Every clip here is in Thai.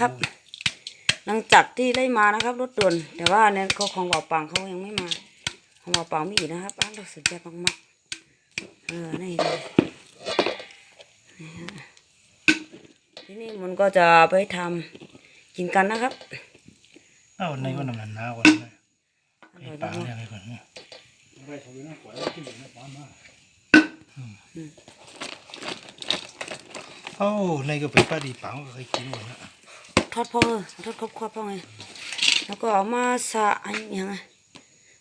นะครับ หลังจากที่ได้มานะครับ รถด่วนแต่ว่าเนี่ยเขาของเบาปังเขายังไม่มา ของเบาปังมีอีกนะครับอ้าวเราสุดยอดมากๆเออนี่เลยนี่ฮะทีนี้มันก็จะไปทำกินกันนะครับเอ้าในก็นำหนาวกว่านะอร่อยปลามากเนี่ยไปก่อนนะเอ้าในก็เป็นปลาดีปังก็เคยกินหมดนะๆ ทอดพ่อเออทอดครบครบพ่อไงแล้วก็เอามาสะอันยังไง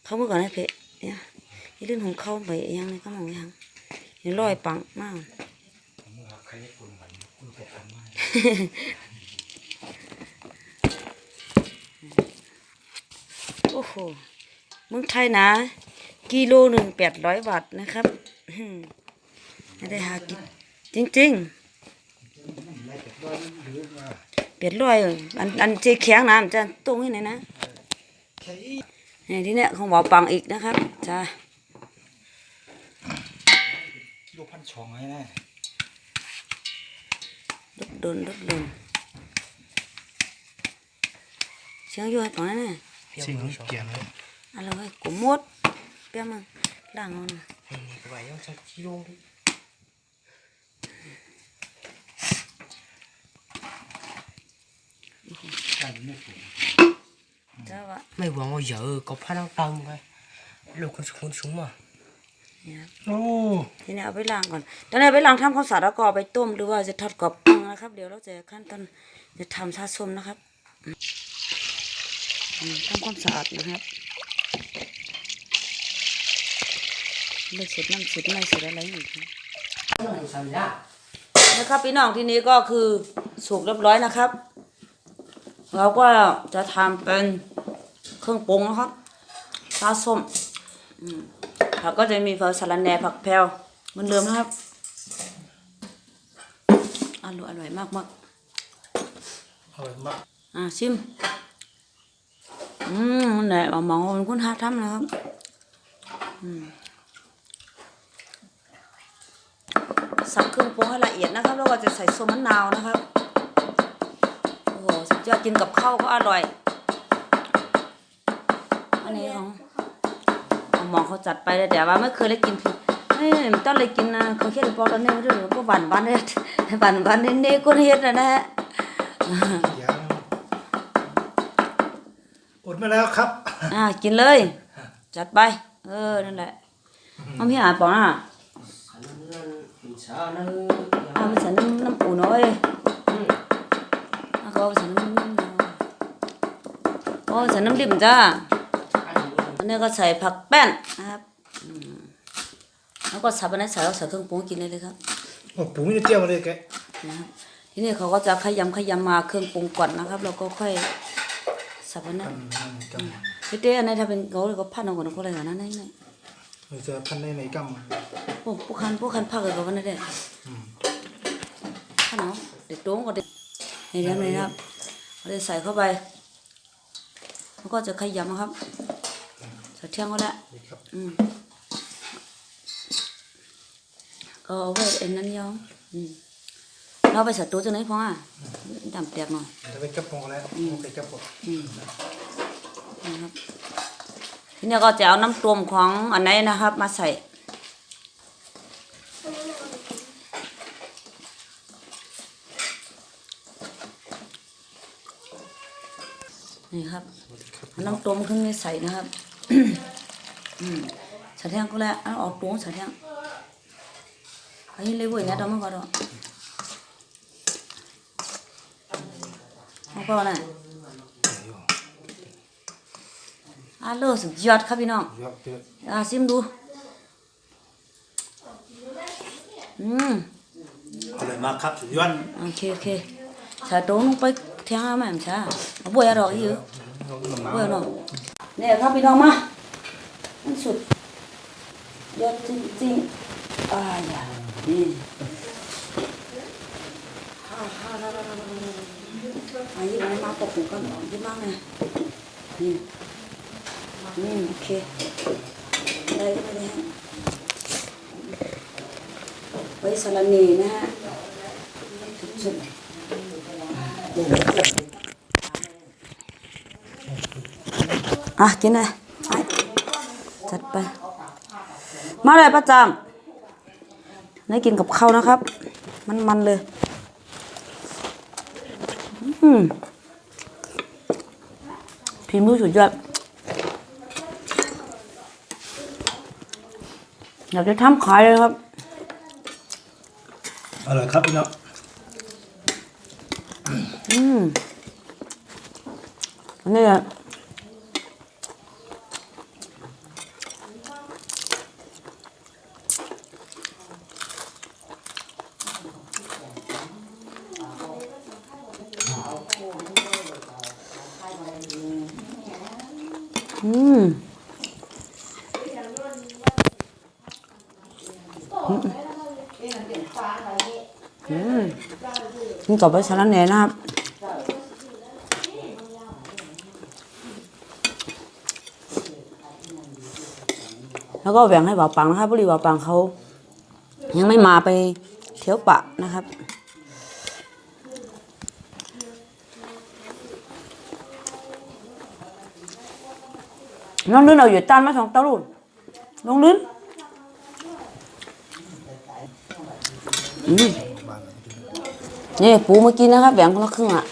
เขาเมื่อก่อนนะเพะเนี่ยยี่ลื่นของเขาไปยังไงก็มองยังเห็นรอยปังมากโอ้โหเมืองไทยนะ กิโลหนึ่งแปดร้อยบาทนะครับไม่ได้หากินจริง ๆ แปดร้อยเอออันอันเจแข็งนะมันจะตรงที่ไหนนะนี่ที่เนี้ยของหมอปังอีกนะครับจ้าลูกพันชองไงแน่ดดดนดดดนเสียงอยู่ให้ปังนะสิ่งที่เปลี่ยนเลยอะไรไว้กมดเปี้ยมึงล่างเอานะ vậy nó sao chi luôn đi จ้าวะ mày vừa bao giờ có phát đang tăng vậy lục con xuống xuống mà เนี่ยโอ้ทีนี้เอาไปล้างก่อนตอนนี้เอาไปล้างทำข้าวสารแล้วก็เอาไปต้มหรือว่าจะทอดกรอบปังนะครับ เดี๋ยวเราจะขั้นตอนจะทำซาส้มนะครับอืมทำความสะอาดนะครับไม่เสร็จน้ำเสร็จไม่เสร็จอะไรอีกนะ sao ra นะครับพี่น้องที่นี้ก็คือสุกเรียบร้อยนะครับ เราก็จะทำเป็นเครื่องปรุงนะครับซาส้มอืมผักก็จะมีผักสะระแหน่ผักแพรวเหมือนเดิมนะครับอร่อยอร่อยมากมากอร่อยมากๆอะชิมอืมนั่นแหละเอาหมอมันคุณหาทำนะครับอืมสับเครื่องปรุงให้ละเอียดนะครับ แล้วก็จะใส่ส้มมะนาวนะครับโอ้โห สุดยอดกินกับข้าวก็อร่อย อันนี้ของของหมอเขาจัดไปเลยแต่ว่าไม่เคยได้กินผิดเฮ้ยมันต้องเลยกินนะเขาเขียนบอกตอนนี้ด้วยก็บันบันเนี่ยบันบันเนี่ยเนี่ยคนเฮ็ดนะนะฮะยังอดมาแล้วครับ อ่ากินเลย จัดไป เออ นั่นแหละเอาพี่อาปองอะ sao nó เอาไปใส่น้ำน้ำปูน้อย แล้วก็เอาไปใส่น้ำน้ำน้ำโอ้ใส่น้ำดิบจ้าอันนี้ก็ใส่ผักแป้นนะครับอืมแล้วก็สับอันนั้นใส่แล้วใส่เครื่องปรุงกินเลยเลยครับโอ้ปูไม่ได้เตี้ยวมาเลยแกนะครับทีนี้เขาก็จะขยำขยำมาเครื่องปรุงก่อนนะครับแล้วก็ค่อยสับอันนั้นพี่เต้อันนี้ถ้าเป็นเขาเลยก็พันเอาก่อนนะก็เลยกันนะนี่นี่เราจะพันในในกโอ้พวกคันพวกคันพักเลยก็วันนั้นเด้พันเอาเด็กโต้งก็เด็ก นี่เดี๋ยวนี้นะครับเราจะใส่เข้าไปแล้วก็จะขยำนะครับใส่เที่ยงก็แล้วำครับอืมก็เอาไว้เอ็นนั้นยองอืมเราไปใส่ตู้จังไหนพ่ออะดำแตกหน่อยจะไปกับปองแล้วไปกับปองอืมนะครับทีนี้ก็จะเอาน้ำต้มของอันไหนนะครับ มาใส่ นี่ครับเอาน้ำต้มขึ้นมาใส่นะครับอืมใส่แท่งก็แล้วเอาออกตัวใส่แท่งอันนี้เลยเว้ยเนี่ยเราไม่ก็ได้เอาก็ได้อาเลอสุดยอดครับพี่น้องเยอะเยอะอาซิมดูอืมอร่อยมากครับสุดยอดโอเคโอเคชาโต้ลงไปเที่ยงอาแม่มชาเอาบัวดอกอีกเยอะบัวเนาะเนี่ยครับพี่น้องมามันสุดยอดจริงๆอ่าอย่านี่ฮ่าฮ่าฮ่าฮ่าฮ่าอะยี่มันมาปกหูกันหน่อยยี่มากเลยนี่อืมโอเคได้ก็ไม่ได้ฮะไว้สลันนีนะฮะสุดๆ อะกินเลยจัดไป มาเลยประจำได้กินกับข้าวนะครับ มันมันเลย อืมพิมือสุดยอดอยากจะทำขายเลยครับ อร่อยครับพี่น้อง อืมอันนี้อะอืมอืมกินกับใบสะระแหน่นะครับ แล้วก็แบ่งให้บ่าวปังนะครับพอดีบ่าวปังเขายังไม่มาไปเที่ยวปะนะครับ น้องลื่นเอาอยู่ต้านมาสองต้าลูกน้องลื่นนี่ปูเมื่อกี้นะครับแบ่งคนละครึ่งอะ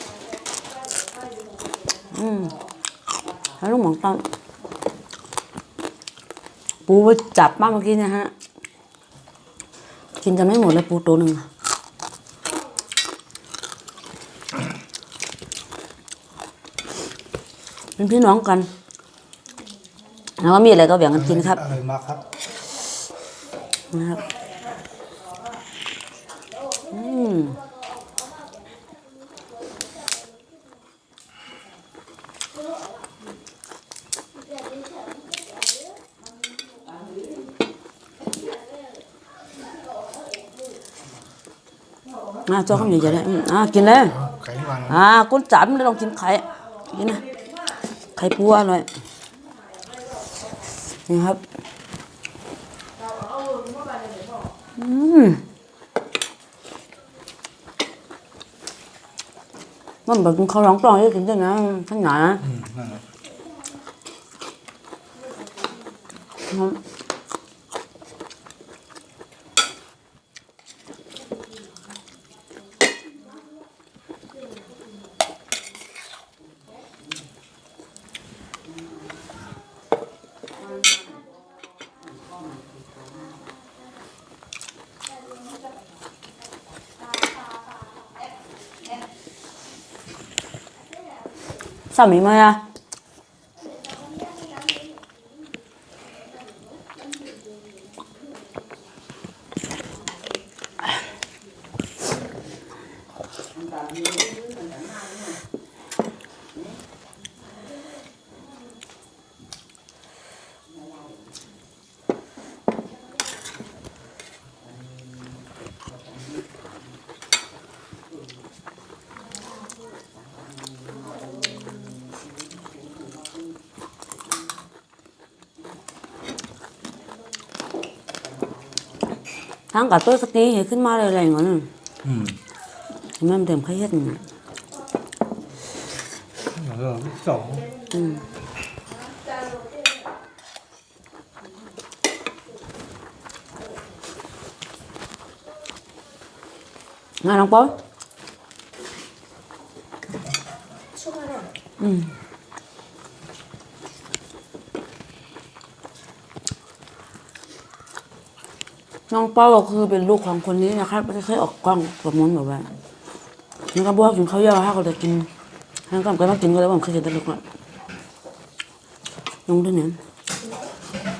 อืมแล้วลูกหมองต้น ปูไปจับมากเมื่อกี้เนะฮะ กินจะไม่หมดเลยปูตัวหนึ่งอะเป็นพี่น้องกันแล้วก็มีอะไรก็แบ่งกันกินครับอร่อยมากครับนะครับอืม อ่าเจ้าข้าวเหนียวจะได้อืมอ่ากินเลยไก่หวานอ่าก้นจับไม่ได้ลองกินไข่กินนะไข่ปูอร่อยนี่ครับอืมมันแบบเขาร้องกลองให้กินด้วยนะท่านหนานะอืมนั่นแหละสามีไหมอะทั้งกับ ตัวสตีเห็ นขึ้นมาเลยอะไรอย่างเงี้ยอืมเห็นไหมมันเต็มไข่เฮ็ดอย่างเงี้ย แล้วก็ลูกสอง อืมงา น้องเป้าก็คือเป็นลูกของคนนี้นะครับไม่เคยออกกล้องกับมนแบบว่านี่ก็บอกกินข้าวยาวถ้าเขาจะกินให้ก็ก็มากินก็แล้วผมเคยกินแต่ลูกละน้องด้วยเนี่ย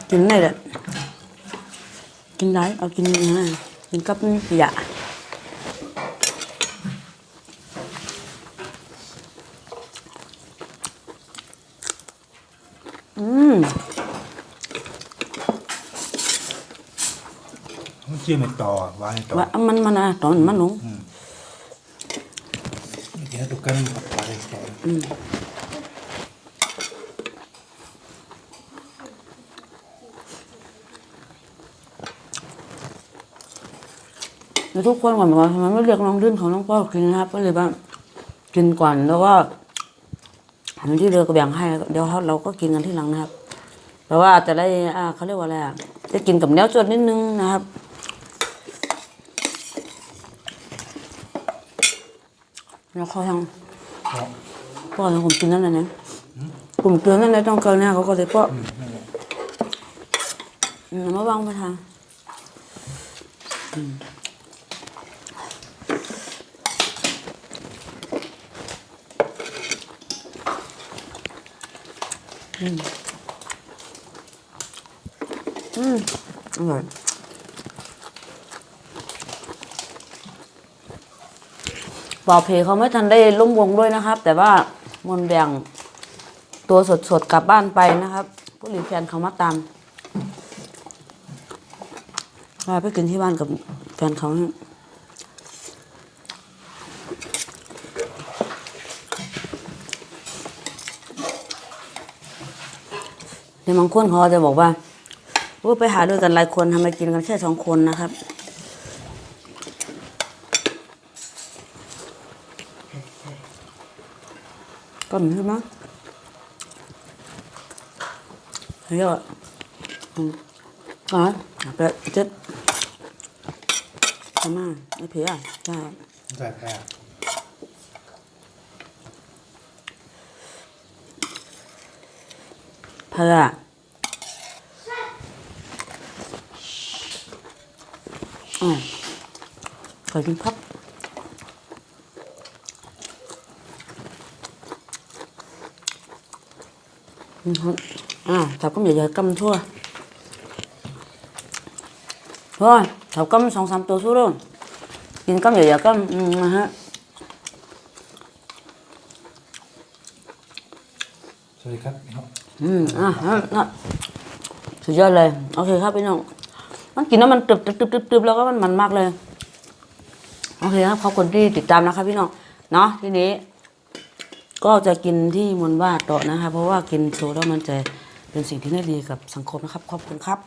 กินไหนแหละกินได้เอากินนะกินกับขยะ มันจิ้มในต่อวางในต่อว่ามันมันอะตอนมันหนูเดี๋ยวดูกันกับปลาในต่อแล้วทุกคนก่อนบอกว่าทำไมไม่เรียกน้องดื้นของน้องพ่อกินนะครับก็เลยว่ากินก่อนแล้วก็อันที่เรือก็แบ่งให้เดี๋ยวเราก็กินกันที่หลังนะครับแต่ว่าจะได้อ่าเขาเรียกว่าอะไรอะจะกินกับเนื้อจดนิดนึงนะครับ แล้วเขายังครับพ่อยังผมกินนั่นน่ะนะผมเตือนนั่นเลยต้องเกินหน้าเขาก็เลยพ่ออืมนั่นแหละอืมมาวางไปทางอืมอืม อืมอร่อย ปอเพเขาไม่ทันได้ล่มวงด้วยนะครับ แต่ว่ามนแบ่งตัวสดๆกลับบ้านไปนะครับ ผู้หลีแฟนเขามาตามว่าไปกินที่บ้านกับแฟนเขาเนี่ยในบางคนเขาจะบอกว่าว่าไปหาด้วยกันหลายคนทำไมกินกันแค่สองคนนะครับ ก็เหมือนกันมั้งเฮ้ยอะอืมอ๋อไปเจ็ดทำไมไอ้ผีอะใช่ใส่แพ้เพื่ออ่าขอกินพับอืมครับอ่าจับก็ใหญ่ๆกำทั่วโอ้ยจับกำสองสามตัวสู้ ด้วยกินกำใหญ่ๆกำอืมนะฮะสวัสดีครับพี่น้องอืมอะอะอะสุดยอดเลย โอเคครับพี่น้อง มันกินแล้วมันตึบตึบตึบตึบตึบแล้วก็มันมันมากเลย โอเคครับ ขอบคุณที่ติดตามนะครับพี่น้อง เนาะทีนี้ ก็จะกินที่มนต์ว่าต่อนะคะ เพราะว่ากินโซแล้วมันจะเป็นสิ่งที่ไม่ดีกับสังคมนะครับ ขอบคุณครับ